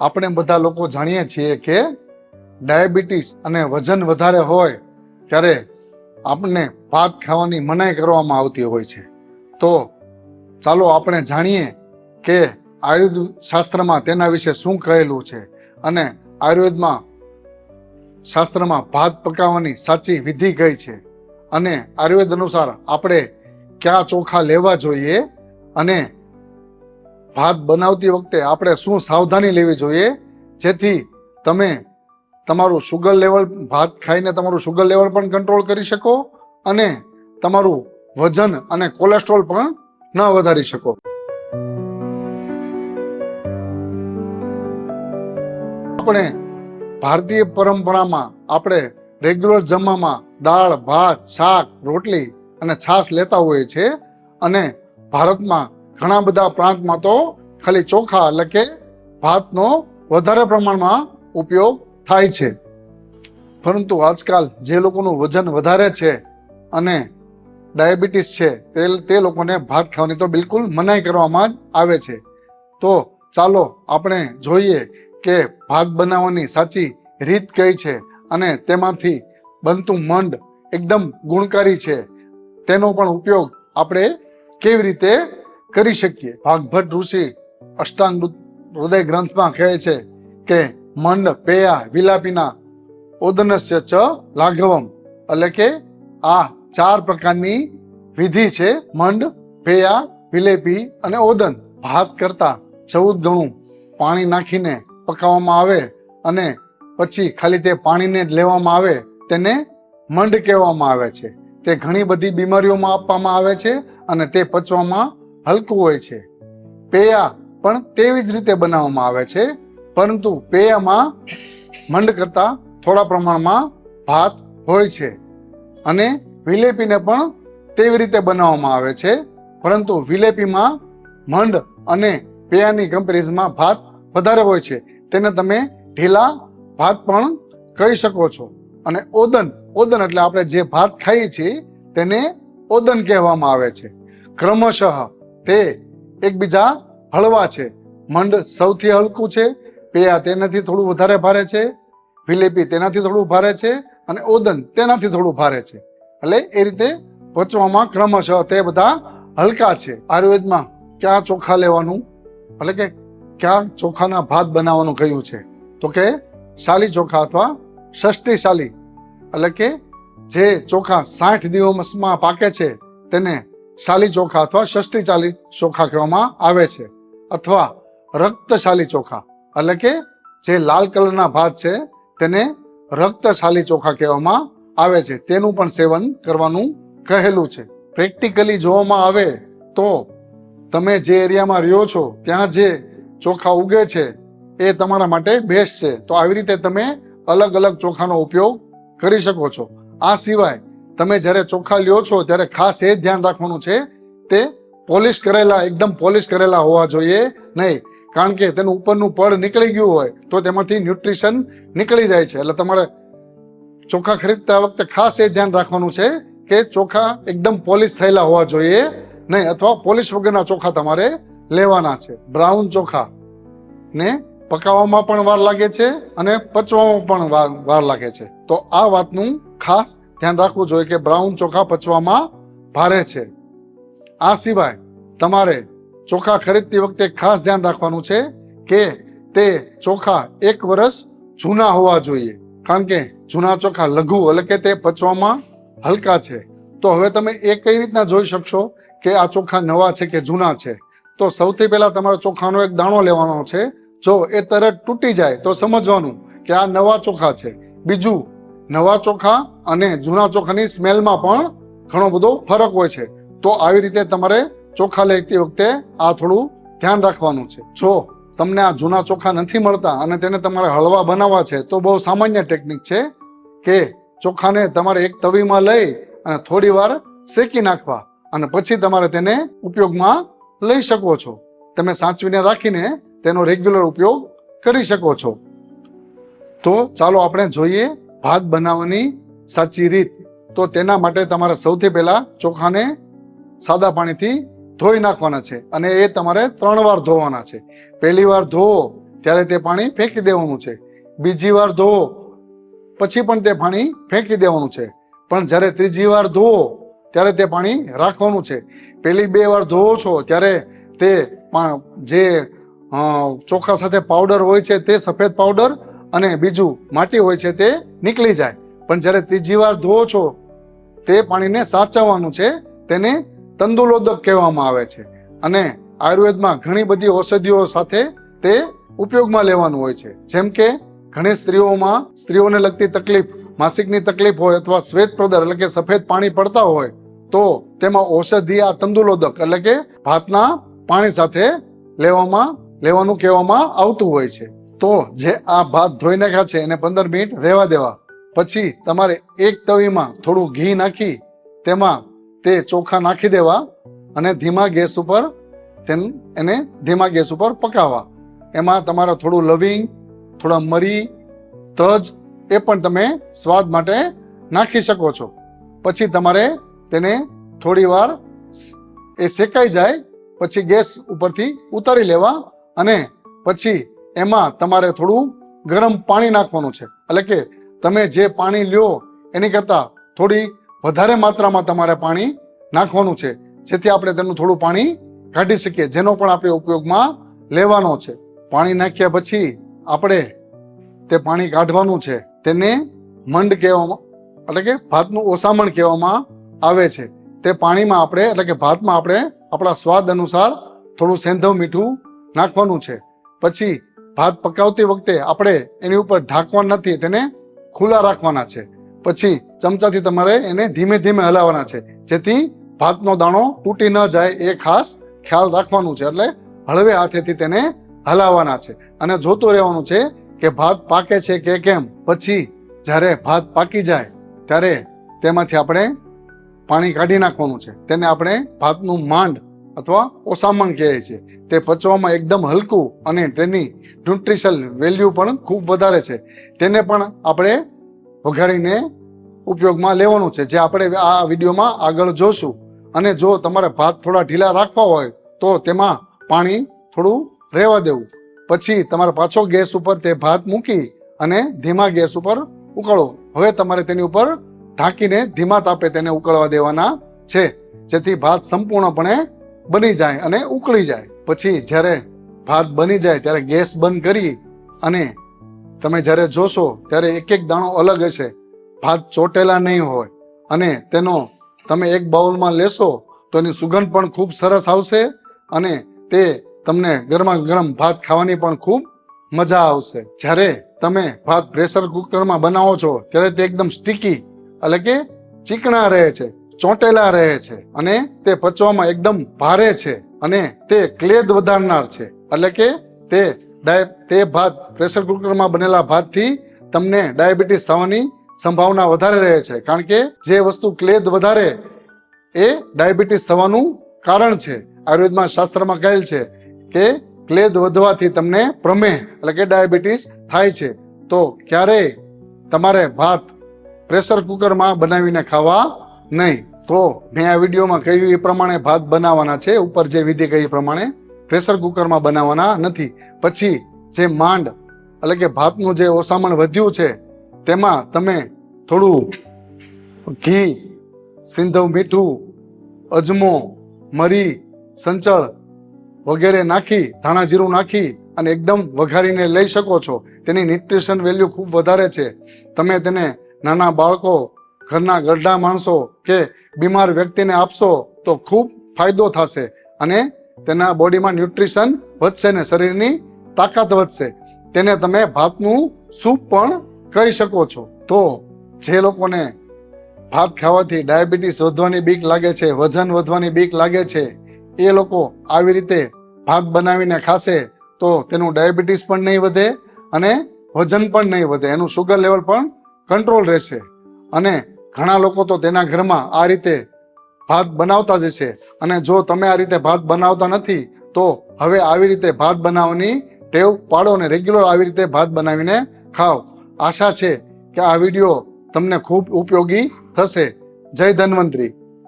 આપણે બધા લોકો જાણીએ છીએ કે ડાયાબિટીસ અને વજન વધારે હોય ત્યારે આપણને ભાત ખાવાની મનાઈ કરવામાં આવતી હોય છે. તો ચાલો આપણે જાણીએ કે આયુર્વેદ શાસ્ત્રમાં તેના વિશે શું કહેલું છે અને આયુર્વેદમાં શાસ્ત્રમાં ભાત પકાવવાની સાચી વિધિ કઈ છે અને આયુર્વેદ અનુસાર આપણે કયા ચોખા લેવા જોઈએ અને ભાત બનાવતી વખતે આપણે શું સાવધાની લેવી જોઈએ? જેથી તમે તમારું શુગર લેવલ ભાત ખાઈને તમારું શુગર લેવલ પણ કંટ્રોલ કરી શકો અને તમારું વજન અને કોલેસ્ટ્રોલ પણ ન વધારી શકો. આપણે ભારતીય પરંપરામાં આપણે રેગ્યુલર જમવામાં દાળ, ભાત, શાક, રોટલી અને છાશ લેતા હોઈએ છીએ અને ભારતમાં ઘણા બધા પ્રાંતમાં તો ખાલી ચોખા એટલે કે ભાતનો વધારે પ્રમાણમાં ઉપયોગ થાય છે. પરંતુ આજકાલ જે લોકોનું વજન વધારે છે અને ડાયાબિટીસ છે, તે તે લોકોને ભાત ખાવાની તો બિલકુલ મનાઈ કરવામાં જ આવે છે. તો ચાલો આપણે જોઈએ કે ભાત બનાવવાની સાચી રીત કઈ છે અને તેમાંથી બનતું મંડ એકદમ ગુણકારી છે. તેનો પણ ઉપયોગ આપણે કેવી રીતે કરી શકીએ. ભાગભટ્ટ ઋષિ અષ્ટાંગ હૃદય ગ્રંથમાં કહે છે કે મંડ પેયા વિલાપીના ઓદનસ્ય ચ લાઘવમ. એટલે કે, આ ચાર પ્રકારની વિધિ છે મંડ પેયા, વિલેપી અને ઓદન. ભાત કરતા ચૌદ ગણું પાણી નાખીને પકાવવામાં આવે અને પછી ખાલી તે પાણીને લેવામાં આવે તેને મંડ કહેવામાં આવે છે. તે ઘણી બધી બીમારીઓમાં આપવામાં આવે છે અને તે પચવામાં હલકું હોય છે. પેયા પણ તેવી જ રીતે બનાવવામાં આવે છે, પરંતુ પેયામાં મંડ કરતા થોડા પ્રમાણમાં ભાત હોય છે અને વિલેપીને પણ તેવી રીતે બનાવવામાં આવે છે, પરંતુ વિલેપીમાં મંડ અને પેયાની કમ્પેરિઝમાં ભાત વધારે હોય છે. તેને તમે ઢીલા ભાત પણ કહી શકો છો. અને ઓદન ઓદન એટલે આપણે જે ભાત ખાઈએ છીએ, તેને ઓદન કહેવામાં આવે છે. ક્રમશઃ તે એકબીજા હળવા છે. મંડ સૌથી હલકું છે. પેયા તેનાથી થોડું વધારે ભારે છે. ફિલેપી તેનાથી થોડું ભારે છે અને ઓદન તેનાથી થોડું ભારે છે. એટલે એ રીતે પચવામાં ક્રમશઃ તે બધા હલકા છે. આયુર્વેદમાં ક્યાં ચોખા લેવાનું? એટલે કે ક્યાં ચોખાના ભાત બનાવવાનું કહ્યું છે? તો કે શાલી ચોખા અથવા ષષ્ઠી એટલે કે જે ચોખા સાઠ દિવસમાં પાકે છે તેને શાલી ચોખા અથવા ષષ્ઠી ચાલી ચોખા કહેવામાં આવે છે અથવા રક્તશાલી ચોખા. એટલે કે જે લાલ કલરના ભાત છે તેને રક્તશાલી ચોખા કહેવામાં આવે છે. તેનું પણ સેવન કરવાનું કહેલું છે. પ્રેક્ટિકલી જોવામાં આવે તો તમે જે એરિયામાં રહ્યો છો, ત્યાં જે ચોખા ઉગે છે, એ તમારા માટે બેસ્ટ છે. તો આવી રીતે તમે અલગ અલગ ચોખાનો ઉપયોગ કરી શકો છો. આ સિવાય તમે જ્યારે ચોખા લ્યો છો, ત્યારે ખાસ એ ધ્યાન રાખવાનું છે તે પોલિશ કરેલા, એકદમ પોલિશ કરેલા હોવા જોઈએ નહીં. કારણ કે તેનું ઉપરનું પડ નીકળી ગયું હોય, તો તેમાંથી ન્યુટ્રિશન નીકળી જાય છે. એટલે તમારે ચોખા ખરીદતા વખતે ખાસ એ ધ્યાન રાખવાનું છે કે ચોખા એકદમ પોલિશ થયેલા હોવા જોઈએ નહીં, અથવા પોલિશ વગરના ચોખા તમારે લેવાના છે. બ્રાઉન ચોખા ને પકાવવામાં પણ વાર લાગે છે અને પચવામાં પણ વાર લાગે છે. તો આ વાતનું ખાસ ધ્યાન રાખવું જોઈએ કે બ્રાઉન ચોખા પચવામાં ભારે છે. આ સિવાય તમારે ચોખા ખરીદતી વખતે ખાસ ધ્યાન રાખવાનું છે કે તે ચોખા એક વર્ષ જૂના હોવા જોઈએ. કારણ કે જૂના ચોખા લઘુ એટલે કે તે પચવામાં હલકા છે. તો હવે તમે એ કઈ રીતના જોઈ શકશો કે આ ચોખા નવા છે કે જૂના છે? તો સૌથી પહેલા તમારે ચોખાનો એક દાણો લેવાનો છે. જો એ તરત તૂટી જાય તો સમજવાનું કે આ નવા ચોખા છે. બીજું નવા ચોખા અને જૂના ચોખાની સ્મેલમાં પણ ઘણો બધો ફરક હોય છે. તો આવી રીતે તમારે ચોખા લેતી વખતે આ થોડું ધ્યાન રાખવાનું છે. જો તમને આ જૂના ચોખા નથી મળતા અને તેને તમારે હળવા બનાવવા છે, તો બહુ સામાન્ય ટેકનિક છે કે ચોખાને તમારે એક તવીમાં લઈ અને થોડી વાર શેકી નાખવા અને પછી તમારે તેને ઉપયોગમાં લઈ શકો છો. તમે સાચવીને રાખીને તેનો રેગ્યુલર ઉપયોગ કરી શકો છો. તો ચાલો આપણે જોઈએ ભાત બનાવવાની સાચી રીત. તો તેના માટે તમારે સૌથી પહેલા ચોખાને સાદા પાણીથી ધોઈ નાખવાના છે અને એ તમારે ત્રણ વાર ધોવાના છે. પહેલી વાર ધોવો ત્યારે તે પાણી ફેંકી દેવાનું છે. બીજી વાર ધોવો પછી પણ તે પાણી ફેંકી દેવાનું છે. પણ જ્યારે ત્રીજી વાર ધોવો ત્યારે તે પાણી રાખવાનું છે. પહેલી બે વાર ધોવો છો, ત્યારે તે જે ચોખા સાથે પાવડર હોય છે, તે સફેદ પાવડર અને બીજું માટી હોય છે તે નીકળી જાય. પણ જ્યારે ત્રીજી વાર ધોવો છો, તે પાણીને સાચવવાનું છે તેને તંદુલોદક કહેવામાં આવે છે. અને આયુર્વેદમાં ઘણી બધી ઔષધિઓ સાથે તે ઉપયોગમાં લેવાનું હોય છે. જેમ કે ઘણી સ્ત્રીઓમાં સ્ત્રીઓને લગતી તકલીફ, માસિકની તકલીફ હોય અથવા શ્વેત પ્રદર એટલે કે સફેદ પાણી પડતા હોય, તો તેમાં ઔષધિ આ તંદુલોદક એટલે કે ભાતના પાણી સાથે લેવામાં, લેવાનું કહેવામાં આવતું હોય છે. તો જે આ ભાત ધોઈ નાખ્યા છે એને પંદર મિનિટ રહેવા દેવા. પછી તમારે એક તવીમાં થોડું ઘી નાખી તેમાં તે ચોખા નાખી દેવા અને ધીમા ગેસ ઉપર તેન, એને ધીમા ગેસ ઉપર પકાવવા. એમાં તમારે થોડું લવિંગ, થોડા મરી, તજ એ પણ તમે સ્વાદ માટે નાખી શકો છો. પછી તમારે તેને થોડી વાર એ શેકાઈ જાય, પછી ગેસ ઉપરથી ઉતારી લેવા અને પછી એમાં તમારે થોડું ગરમ પાણી નાખવાનું છે. એટલે કે તમે જે પાણી લ્યો, એની કરતાં થોડી વધારે માત્રામાં તમારે પાણી નાખવાનું છે. જેથી આપણે તેનું થોડું પાણી કાઢી શકીએ, જેનો પણ આપણે ઉપયોગમાં લેવાનો છે. પાણી નાખ્યા પછી આપણે તે પાણી કાઢવાનું છે. તેને મંડ કહેવામાં, એટલે કે ભાતનું ઓસામણ કહેવામાં આવે છે. તે પાણીમાં આપણે, એટલે કે ભાતમાં આપણે આપણા સ્વાદ અનુસાર થોડું સેંધવ મીઠું નાખવાનું છે. પછી ભાત પકાવતી વખતે આપણે એની ઉપર ઢાંકવા નથી, તેને ખુલ્લા રાખવાના છે. પછી ચમચાથી તમારે એને ધીમે ધીમે હલાવવાના છે, જેથી ભાતનો દાણો તૂટી ન જાય એ ખાસ ખ્યાલ રાખવાનું છે. એટલે હળવે હાથેથી તેને હલાવવાના છે. અને જોતું રહેવાનું છે કે ભાત પાકે છે કે કેમ? પછી જ્યારે ભાત પાકી જાય, ત્યારે તેમાંથી આપણે પાણી કાઢી નાખવાનું છે. તેને આપણે ભાતનું માંડ અથવા ઓસામણ કહે છે. તે પચવામાં એકદમ હલકું અને તેની ન્યુટ્રિશનલ વેલ્યુ પણ ખૂબ વધારે છે. તેને પણ આપણે વઘારીને ઉપયોગમાં લેવાનું છે. જે આપણે આ વિડીયોમાં આગળ જોશું. અને જો તમારે ભાત થોડા ઢીલા રાખવા હોય, તો તેમાં પાણી થોડું રહેવા દેવું. પછી તમારે પાછો ગેસ ઉપર તે ભાત મૂકી અને ધીમા ગેસ ઉપર ઉકળો. હવે તમારે તેની ઉપર ઢાંકીને ધીમા તાપે તેને ઉકળવા દેવાના છે. જેથી ભાત સંપૂર્ણપણે બની જાય અને ઉકળી જાય. પછી જ્યારે ભાત બની જાય ત્યારે ગેસ બંધ કરી અને તમે જ્યારે જોશો ત્યારે એક એક દાણો અલગ હશે. ભાત ચોટેલા નહીં હોય અને તેનો તમે એક બાઉલમાં લેશો તો એની સુગંધ પણ ખૂબ સરસ આવશે અને તે તમને ગરમા ગરમ ભાત ખાવાની પણ ખૂબ મજા આવશે. જ્યારે તમે ભાત પ્રેશર કુકરમાં બનાવો છો ત્યારે તે એકદમ સ્ટીકી એટલે કે ચીકણા રહે છે. ચોંટેલા રહે છે અને તે પચવામાં એકદમ ભારે છે અને તે ક્લેદ વધારનાર છે. એટલે કે તે તે ભાત, પ્રેશર કુકરમાં બનેલા ભાતથી તમને ડાયાબિટીસ થવાની સંભાવના વધારે રહે છે. કારણ કે જે વસ્તુ ક્લેદ વધારે એ ડાયાબિટીસ થવાનું કારણ છે. આયુર્વેદમાં શાસ્ત્રમાં કહેલ છે કે ક્લેદ વધવાથી તમને પ્રમેહ, એટલે કે ડાયાબિટીસ થાય છે. તો ક્યારેય તમારે ભાત પ્રેશર કુકરમાં બનાવીને ખાવા નહીં. તો મેં આ વિડીયોમાં કહ્યું એ પ્રમાણે ભાત બનાવવાના છે. ઉપર જે વિધિ કહી એ પ્રમાણે પ્રેશર કુકરમાં બનાવવાના નથી. પછી જે માંડ, એટલે કે ભાતનું જે ઓસામણ વધ્યું છે, તેમાં તમે થોડું ઘી, સિંધવ મીઠું, અજમો, મરી, સંચળ વગેરે નાખી, ધાણા જીરું નાખી અને એકદમ વઘારીને લઈ શકો છો. તેની ન્યુટ્રિશન વેલ્યુ ખૂબ વધારે છે. તમે તેને નાના બાળકો ઘરના ગરડા માણસો કે બીમાર વ્યક્તિને આપશો તો ખૂબ ફાયદો થશે અને તેના બોડીમાં ન્યુટ્રિશન વધશે ને શરીરની તાકાત વધશે. તેને તમે ભાતનું સૂપ પણ કરી શકો છો. તો જે લોકોને ભાત ખાવાથી ડાયાબિટીસ વધવાની બીક લાગે છે, વજન વધવાની બીક લાગે છે, એ લોકો આવી રીતે ભાત બનાવીને ખાશે તો તેનું ડાયાબિટીસ પણ નહીં વધે અને વજન પણ નહીં વધે. એનું સુગર લેવલ પણ કંટ્રોલ રહેશે. અને ઘણા લોકો તો તેના ઘરમાં આ રીતે ભાત બનાવતા જ છે. અને જો તમે આ રીતે ભાત બનાવતા નથી, તો હવે આવી રીતે ભાત બનાવવાની ટેવ પાડો અને રેગ્યુલર આવી રીતે ભાત બનાવીને ખાઓ. આશા છે કે આ વીડિયો તમને ખૂબ ઉપયોગી થશે. જય ધન્વંતરી.